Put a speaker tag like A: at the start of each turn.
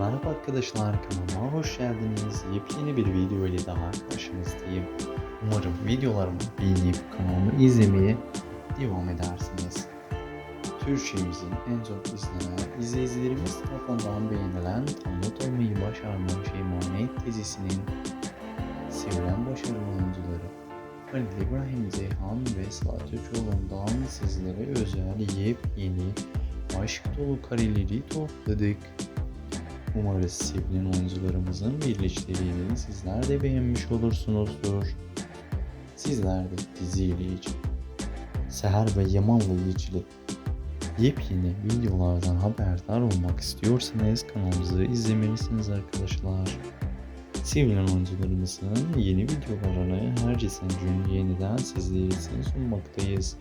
A: Merhaba arkadaşlar kanalıma hoş geldiniz. Yepyeni bir video ile daha karşınızdayım. Umarım videolarımı beğenip kanalımı izlemeye devam edersiniz. Türkçemizin en çok izlenen izleyicilerimiz tarafından beğenilen Tamlat olmayı başarmış Emanet dizisinin sevilen başarılı oyuncuları Halil İbrahim Ceyhan ve Sıla Türkoğlu'ndan sizlere özel yepyeni aşk dolu kareleri topladık. Umarız sevilen oyuncularımızın birleştiğini sizler de beğenmiş olursunuzdur. Sizler de diziyle ilgili, Seher ve Yaman'la ilgili yepyeni videolardan haberdar olmak istiyorsanız kanalımızı izlemelisiniz arkadaşlar. Sevilen oyuncularımızın yeni videolarını her gün yeniden sizler için sunmaktayız.